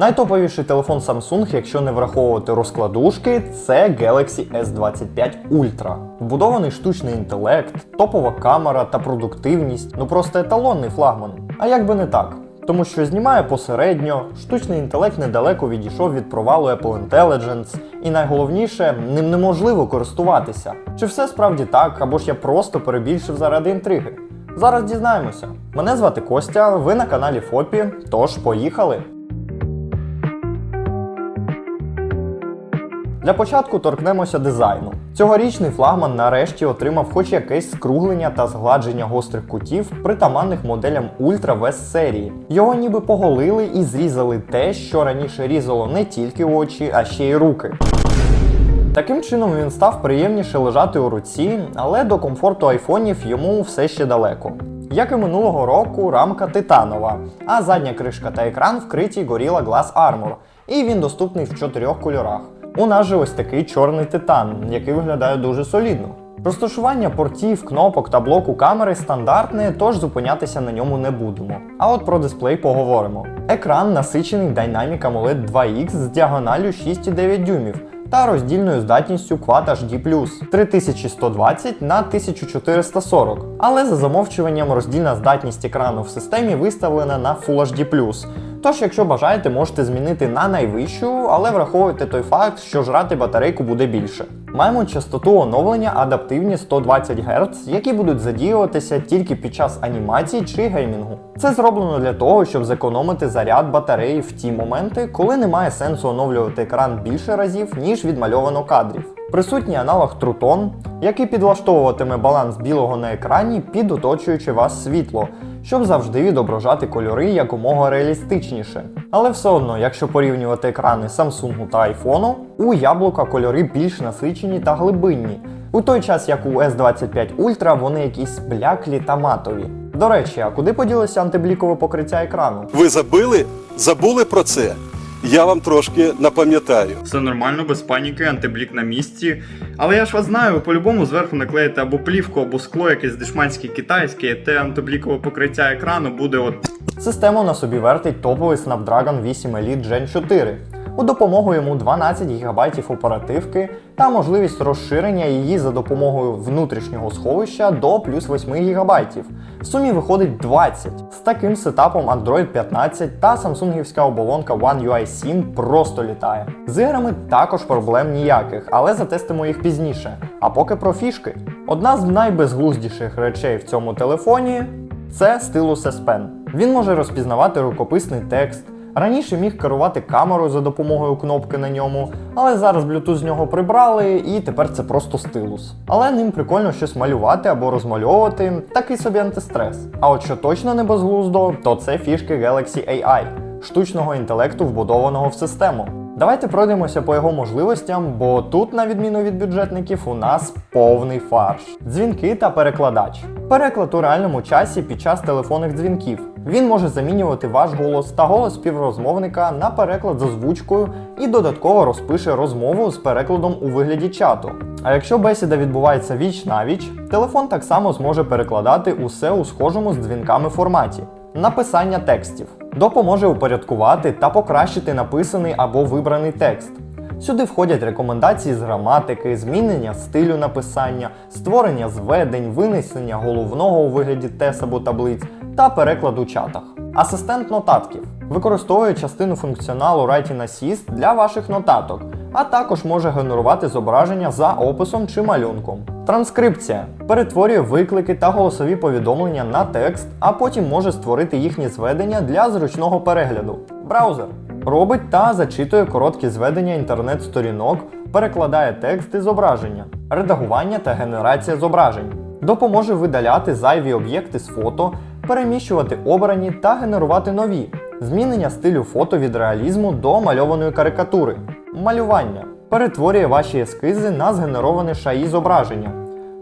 Найтоповіший телефон Samsung, якщо не враховувати розкладушки, це Galaxy S25 Ultra. Вбудований штучний інтелект, топова камера та продуктивність ну просто еталонний флагман. А як би не так? Тому що знімає посередньо, штучний інтелект недалеко відійшов від провалу Apple Intelligence, і найголовніше, ним неможливо користуватися. Чи все справді так, або ж я просто перебільшив заради інтриги? Зараз дізнаємося. Мене звати Костя, ви на каналі Фопі, тож поїхали! Для початку торкнемося дизайну. Цьогорічний флагман нарешті отримав хоч якесь скруглення та згладження гострих кутів, притаманних моделям Ultra в серії. Його ніби поголили і зрізали те, що раніше різало не тільки очі, а ще й руки. Таким чином він став приємніше лежати у руці, але до комфорту айфонів йому все ще далеко. Як і минулого року, рамка титанова, а задня кришка та екран вкриті Gorilla Glass Armor, і він доступний в чотирьох кольорах. У нас же ось такий чорний титан, який виглядає дуже солідно. Розташування портів, кнопок та блоку камери стандартне, тож зупинятися на ньому не будемо. А от про дисплей поговоримо. Екран насичений Dynamic AMOLED 2X з діагоналлю 6,9 дюймів та роздільною здатністю Quad HD+, 3120 на 1440. Але за замовчуванням роздільна здатність екрану в системі виставлена на Full HD+. Тож, якщо бажаєте, можете змінити на найвищу, але враховуйте той факт, що жрати батарейку буде більше. Маємо частоту оновлення адаптивні 120 Гц, які будуть задіюватися тільки під час анімації чи геймінгу. Це зроблено для того, щоб зекономити заряд батареї в ті моменти, коли немає сенсу оновлювати екран більше разів, ніж відмальовано кадрів. Присутній аналог Tone, який підлаштовуватиме баланс білого на екрані під оточуюче вас світло, щоб завжди відображати кольори якомога реалістичніше. Але все одно, якщо порівнювати екрани Samsung та iPhone, у яблука кольори більш насичені та глибинні, у той час як у S25 Ultra вони якісь бляклі та матові. До речі, а куди поділося антиблікове покриття екрану? Ви забили? Забули про це? Я вам трошки напам'ятаю. Все нормально, без паніки, антиблік на місці. Але я ж вас знаю, ви по-любому зверху наклеїте або плівку, або скло, якесь дешманське китайське, і те антиблікове покриття екрану буде от. Систему на собі вертить топовий Snapdragon 8 Elite Gen 4. У допомогу йому 12 ГБ оперативки та можливість розширення її за допомогою внутрішнього сховища до плюс 8 ГБ. В сумі виходить 20. З таким сетапом Android 15 та самсунгівська оболонка One UI 7 просто літає. З іграми також проблем ніяких, але затестимо їх пізніше. А поки про фішки. Одна з найбезглуздіших речей в цьому телефоні це стилус S Pen. Він може розпізнавати рукописний текст. Раніше міг керувати камерою за допомогою кнопки на ньому, але зараз Bluetooth з нього прибрали і тепер це просто стилус. Але ним прикольно щось малювати або розмальовувати, такий собі антистрес. А от що точно не безглуздо, то це фішки Galaxy AI, штучного інтелекту, вбудованого в систему. Давайте пройдемося по його можливостям, бо тут, на відміну від бюджетників, у нас повний фарш. Дзвінки та перекладач. Переклад у реальному часі під час телефонних дзвінків. Він може замінювати ваш голос та голос співрозмовника на переклад з озвучкою і додатково розпише розмову з перекладом у вигляді чату. А якщо бесіда відбувається віч на віч, телефон так само зможе перекладати усе у схожому з дзвінками форматі. Написання текстів допоможе упорядкувати та покращити написаний або вибраний текст. Сюди входять рекомендації з граматики, змінення стилю написання, створення зведень, винесення головного у вигляді тес або таблиць та переклад у чатах. Асистент нотатків використовує частину функціоналу Writing Assist для ваших нотаток, а також може генерувати зображення за описом чи малюнком. Транскрипція перетворює виклики та голосові повідомлення на текст, а потім може створити їхні зведення для зручного перегляду. Браузер робить та зачитує короткі зведення інтернет-сторінок, перекладає текст і зображення, редагування та генерація зображень. Допоможе видаляти зайві об'єкти з фото, переміщувати обрані та генерувати нові, змінення стилю фото від реалізму до мальованої карикатури, малювання. Перетворює ваші ескізи на згенероване шаї зображення,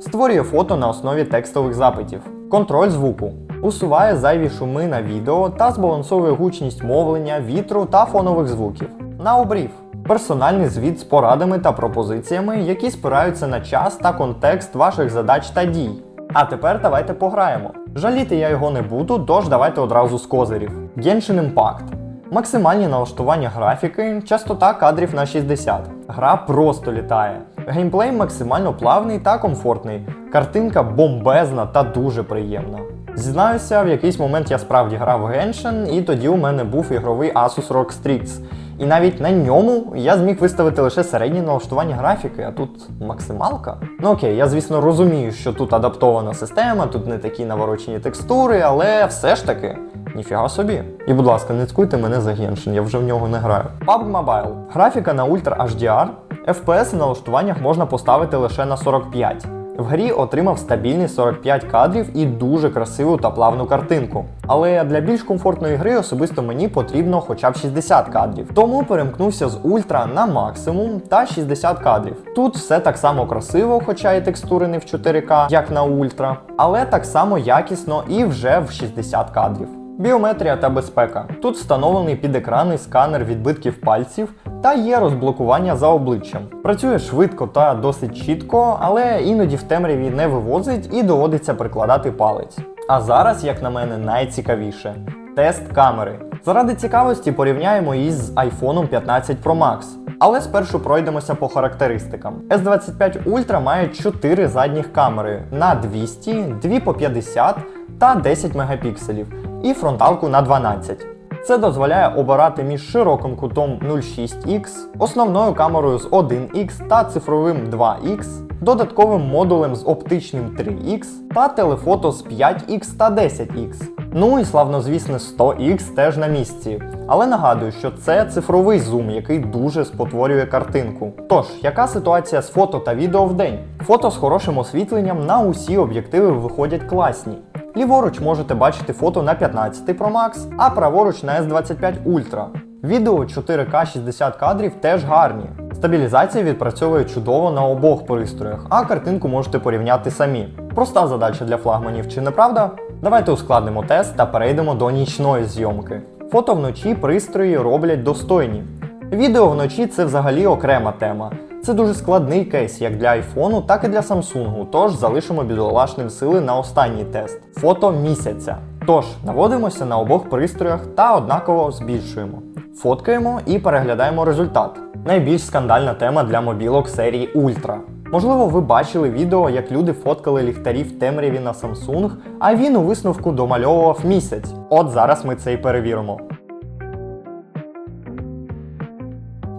створює фото на основі текстових запитів, контроль звуку, усуває зайві шуми на відео та збалансовує гучність мовлення, вітру та фонових звуків. На обрів персональний звіт з порадами та пропозиціями, які спираються на час та контекст ваших задач та дій. А тепер давайте пограємо. Жаліти я його не буду, тож давайте одразу з козирів. Genshin Impact. Максимальні налаштування графіки, частота кадрів на 60. Гра просто літає. Геймплей максимально плавний та комфортний. Картинка бомбезна та дуже приємна. Зізнаюся, в якийсь момент я справді грав Genshin, і тоді у мене був ігровий Asus ROG Strix. І навіть на ньому я зміг виставити лише середні налаштування графіки, а тут максималка. Ну окей, я звісно розумію, що тут адаптована система, тут не такі наворочені текстури, але все ж таки. Ніфіга собі. І, будь ласка, не цькуйте мене за Genshin, я вже в нього не граю. PUBG Mobile. Графіка на Ultra HDR. FPS в налаштуваннях можна поставити лише на 45. В грі отримав стабільні 45 кадрів і дуже красиву та плавну картинку. Але для більш комфортної гри особисто мені потрібно хоча б 60 кадрів. Тому перемкнувся з ультра на максимум та 60 кадрів. Тут все так само красиво, хоча і текстури не в 4К, як на ультра, але так само якісно і вже в 60 кадрів. Біометрія та безпека. Тут встановлений підекранний сканер відбитків пальців та є розблокування за обличчям. Працює швидко та досить чітко, але іноді в темряві не вивозить і доводиться прикладати палець. А зараз, як на мене, найцікавіше тест камери. Заради цікавості порівняємо її з iPhone 15 Pro Max. Але спершу пройдемося по характеристикам. S25 Ultra має 4 задніх камери на 200, 2 по 50 та 10 мегапікселів і фронталку на 12. Це дозволяє обирати між широким кутом 0,6X, основною камерою з 1X та цифровим 2X, додатковим модулем з оптичним 3X та телефото з 5X та 10X. Ну і славнозвісне 100X теж на місці. Але нагадую, що це цифровий зум, який дуже спотворює картинку. Тож, яка ситуація з фото та відео в день? Фото з хорошим освітленням на усі об'єктиви виходять класні. Ліворуч можете бачити фото на 15 Pro Max, а праворуч на S25 Ultra. Відео 4К 60 кадрів теж гарні. Стабілізація відпрацьовує чудово на обох пристроях, а картинку можете порівняти самі. Проста задача для флагманів, чи не правда? Давайте ускладнимо тест та перейдемо до нічної зйомки. Фото вночі пристрої роблять достойні. Відео вночі це взагалі окрема тема. Це дуже складний кейс як для айфону, так і для Samsung, тож залишимо бідолашним сили на останній тест. Фото місяця. Тож, наводимося на обох пристроях та однаково збільшуємо. Фоткаємо і переглядаємо результат. Найбільш скандальна тема для мобілок серії Ultra. Можливо, ви бачили відео, як люди фоткали ліхтарі в темряві на Samsung, а він у висновку домальовував місяць. От зараз ми це і перевіримо.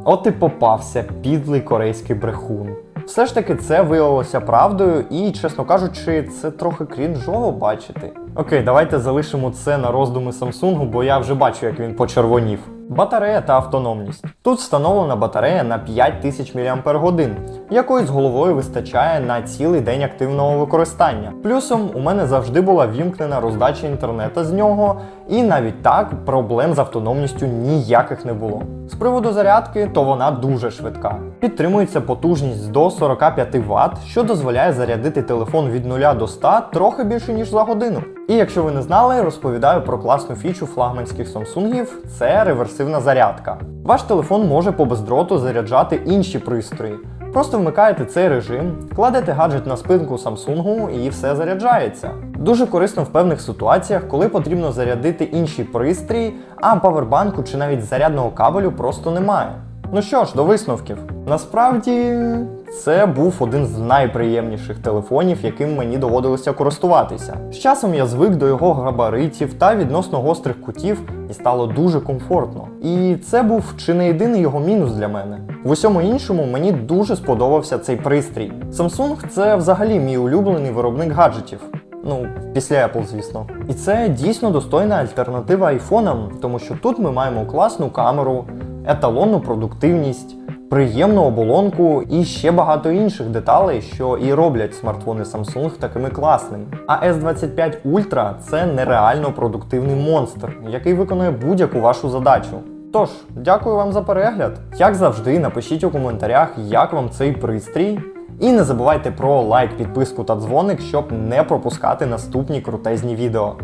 От і попався підлий корейський брехун. Все ж таки, це виявилося правдою, і, чесно кажучи, це трохи крінжово бачити. Окей, давайте залишимо це на роздуми Samsung, бо я вже бачу, як він почервонів. Батарея та автономність. Тут встановлена батарея на 5000 мАч, якої з головою вистачає на цілий день активного використання. Плюсом у мене завжди була вімкнена роздача інтернету з нього, і навіть так проблем з автономністю ніяких не було. З приводу зарядки, то вона дуже швидка. Підтримується потужність до 45 Вт, що дозволяє зарядити телефон від 0 до 100 трохи більше ніж за годину. І якщо ви не знали, розповідаю про класну фічу флагманських Samsung – це реверсивна зарядка. Ваш телефон може по бездроту заряджати інші пристрої. Просто вмикаєте цей режим, кладете гаджет на спинку Samsung і все заряджається. Дуже корисно в певних ситуаціях, коли потрібно зарядити інші пристрій, а павербанку чи навіть зарядного кабелю просто немає. Ну що ж, до висновків. Насправді, це був один з найприємніших телефонів, яким мені доводилося користуватися. З часом я звик до його габаритів та відносно гострих кутів і стало дуже комфортно. І це був чи не єдиний його мінус для мене. В усьому іншому мені дуже сподобався цей пристрій. Samsung це взагалі мій улюблений виробник гаджетів. Ну, після Apple, звісно. І це дійсно достойна альтернатива айфонам, тому що тут ми маємо класну камеру, еталонну продуктивність, приємну оболонку і ще багато інших деталей, що і роблять смартфони Samsung такими класними. А S25 Ultra це нереально продуктивний монстр, який виконує будь-яку вашу задачу. Тож, дякую вам за перегляд. Як завжди, напишіть у коментарях, як вам цей пристрій. І не забувайте про лайк, підписку та дзвоник, щоб не пропускати наступні крутезні відео.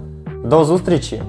До зустрічі!